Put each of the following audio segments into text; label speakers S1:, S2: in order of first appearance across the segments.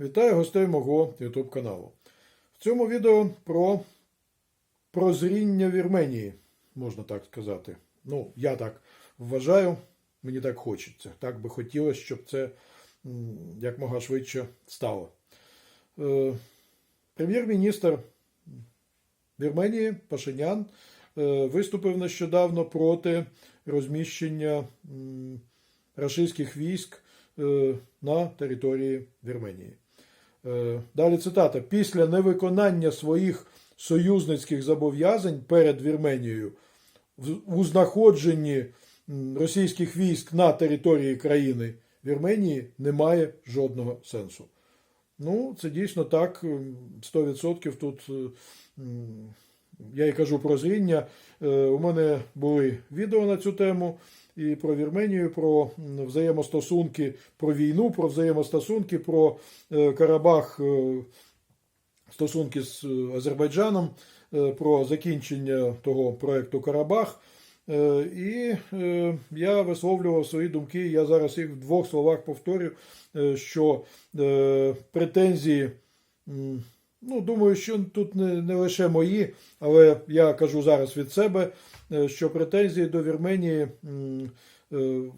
S1: Вітаю гостей мого YouTube каналу. В цьому відео про прозріння Вірменії, можна так сказати. Ну, я так вважаю, мені так хочеться. Так би хотілося, щоб це якмога швидше стало. Е, Прем'єр-міністр Вірменії Пашинян е, виступив нещодавно проти розміщення рашистських військ е, на території Вірменії. Е, Далі цитата: після невиконання своїх союзницьких зобов'язань перед Вірменією у знаходженні російських військ на території країни Вірменії немає жодного сенсу. Ну, це дійсно так. м, 100% тут е, я і кажу про зріння. Е, У мене були відео на цю тему і про Вірменію, про взаємостосунки, про війну, про взаємостосунки, про е, Карабах, е, стосунки з е, Азербайджаном, про закінчення того проекту Карабах. І я висловлював свої думки. Я зараз їх в двох словах повторю, що претензії. Ну, думаю, що тут не, не лише мої, але я кажу зараз від себе, е, що претензії до Вірменії е,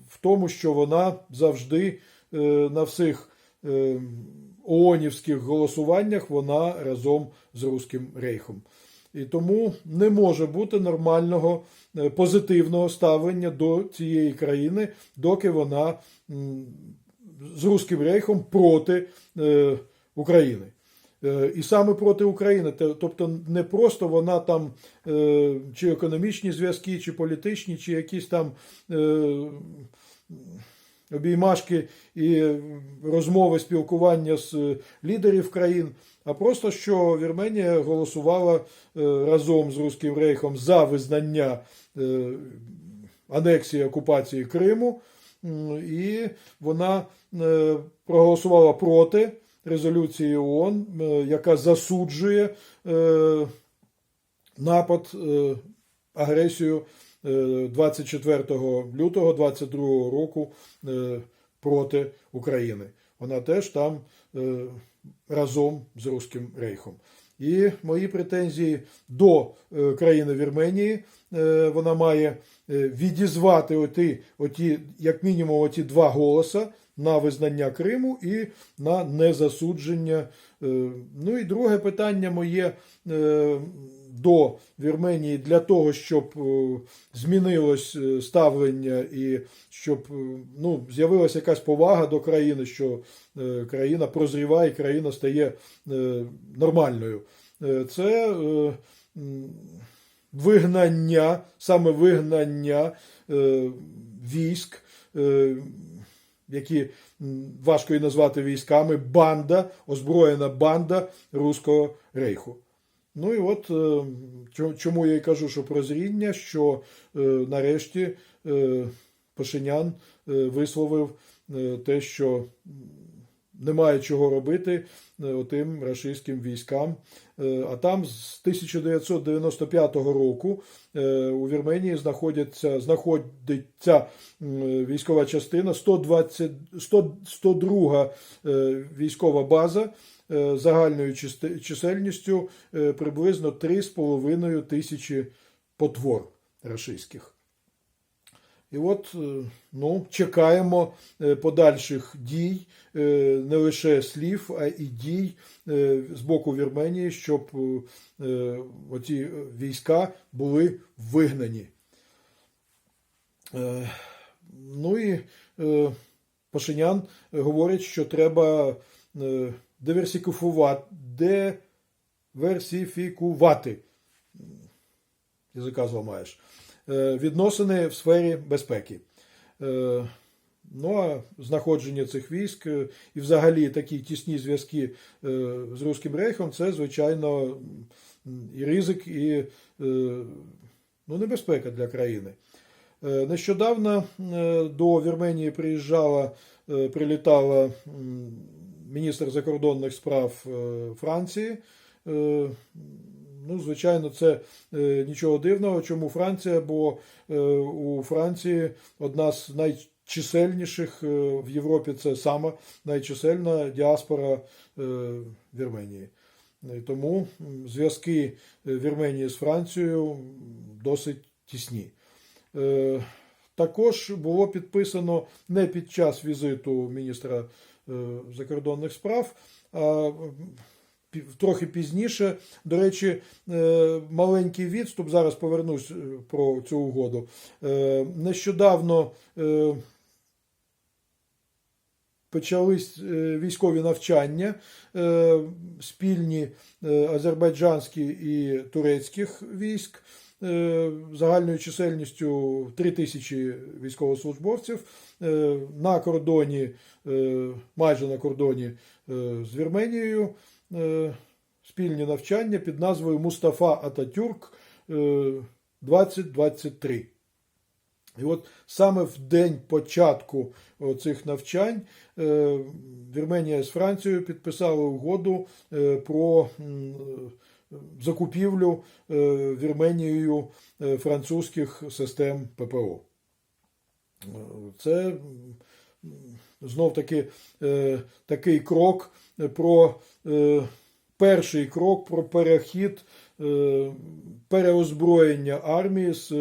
S1: в тому, що вона завжди е, на всіх ООНівських голосуваннях вона разом з Руським Рейхом. І тому не може бути нормального позитивного ставлення до цієї країни, доки вона з Руським Рейхом проти України. Е, І саме проти України, тобто не просто вона там е, чи економічні зв'язки, чи політичні, чи якісь там е, обіймашки і розмови, спілкування з лідерів країн, а просто що Вірменія голосувала разом з Руським Рейхом за визнання анексії окупації Криму, і вона проголосувала проти резолюції ООН, е, яка засуджує е, напад, е, агресію е, 24 лютого 22 року проти України. Вона теж там разом з Руським Рейхом. І мої претензії до країни Вірменії вона має відізвати оті, оті, як мінімум, оті два голоса на визнання Криму і на незасудження. Е, Ну і друге питання моє е, до Вірменії для того, щоб е, змінилось ставлення і щоб ну, з'явилася якась повага до країни, що країна прозріває, країна стає нормальною. Це вигнання, саме вигнання військ, які важко і назвати військами, банда, озброєна банда Руського рейху. Ну і от е, чому я й кажу, що прозріння, що е, нарешті е, Пашинян висловив те, що немає чого робити е, отим рашистським військам. Е, А там з 1995 року е, у Вірменії знаходяться, знаходиться військова частина 120, 100, 102 е, військова база загальною чисельністю приблизно 3,5 тисячі потвор рашистських. І от е, ну, чекаємо е, подальших дій, е, не лише слів, а і дій з боку Вірменії, щоб оці війська були вигнані. Ну і Пашинян говорить, що треба диверсифікувати, диверсифікувати. Язика зламаєш. Е, Відносини в сфері безпеки. Е, Ну а знаходження цих військ е, і взагалі такі тісні зв'язки з Руським Рейхом це, звичайно, і ризик, і ну, небезпека для країни. Нещодавно до Вірменії приїжджала, прилітала міністр закордонних справ Франції. Ну, звичайно, це е, нічого дивного. Чому Франція? Бо е, у Франції одна з найчисельніших е, в Європі. Це сама найчисельна діаспора е, Вірменії. Тому зв'язки е, Вірменії з Францією досить тісні. Е, Також було підписано не під час візиту міністра е, закордонних справ, а трохи пізніше. До речі, е, маленький відступ. Зараз повернусь е, про цю угоду. Е, Нещодавно почались військові навчання спільні азербайджанські і турецьких військ загальною чисельністю 3 тисячі військовослужбовців на кордоні, майже на кордоні з Вірменією. Е, Спільні навчання під назвою Мустафа Ататюрк е, 2023. І от саме в день початку цих навчань е, Вірменія з Францією підписали угоду е, про е, закупівлю е, Вірменією е, французьких систем ППО. Е, Це знов таки е, такий крок про е, перший крок про перехід е, переозброєння армії з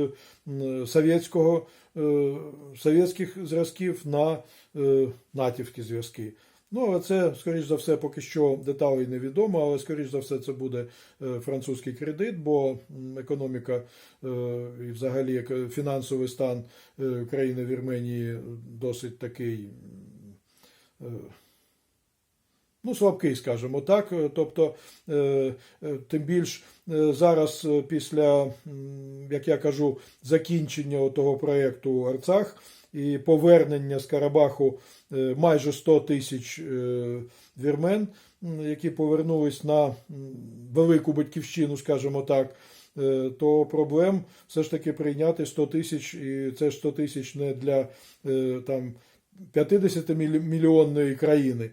S1: совєтського, е, совєтських зразків на е, натівські зв'язки. Ну, але це, скоріш за все, поки що деталей невідомо, але скоріш за все, це буде е, французький кредит, бо економіка е, і взагалі фінансовий стан е, країни Вірменії досить такий. Ну, слабкий, скажімо так. Тобто, е, е, тим більш е, зараз, після, як я кажу, закінчення того проєкту Арцах і повернення з Карабаху майже 100 тисяч вірмен, які повернулись на велику батьківщину, скажімо так. То проблем все ж таки прийняти 100 тисяч, і це ж 100 тисяч не для там 50 мільйонної країни.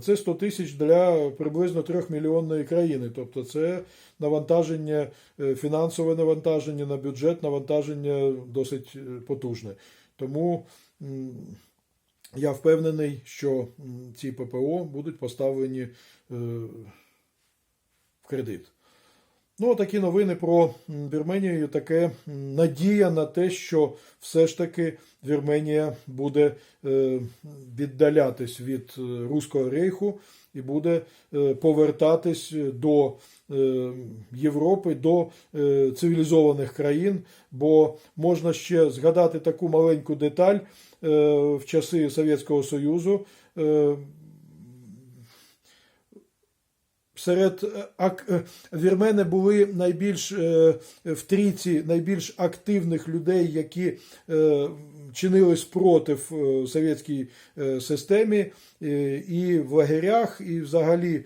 S1: Це 100 тисяч для приблизно 3 мільйонної країни. Тобто це навантаження, е, фінансове навантаження на бюджет, навантаження досить е, потужне. Тому я впевнений, що ці ППО будуть поставлені е, в кредит. Ну, такі новини про Вірменію. Таке надія на те, що все ж таки Вірменія буде е, віддалятись від е, Руського рейху і буде е, повертатись до Європи, до цивілізованих країн. Бо можна ще згадати таку маленьку деталь в часи Совєтського Союзу. е, Серед е, е, вірмени були найбільш е, в трійці найбільш активних людей, які чинили спротив совєтській системі і в лагерях, і взагалі,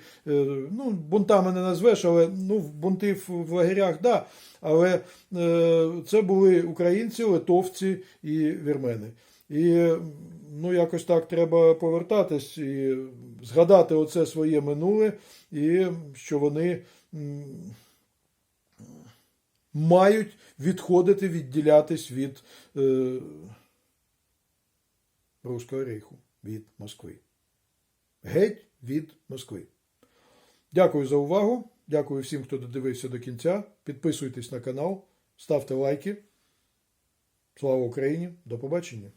S1: ну, бунтами не назвеш, але ну, бунти в лагерях, да. Але це були українці, литовці і вірмени. І ну, якось так треба повертатись і згадати оце своє минуле, і що вони мають відходити, відділятись від е, Руського рейху, від Москви. Геть від Москви. Дякую за увагу. Дякую всім, хто додивився до кінця. Підписуйтесь на канал, ставте лайки. Слава Україні! До побачення!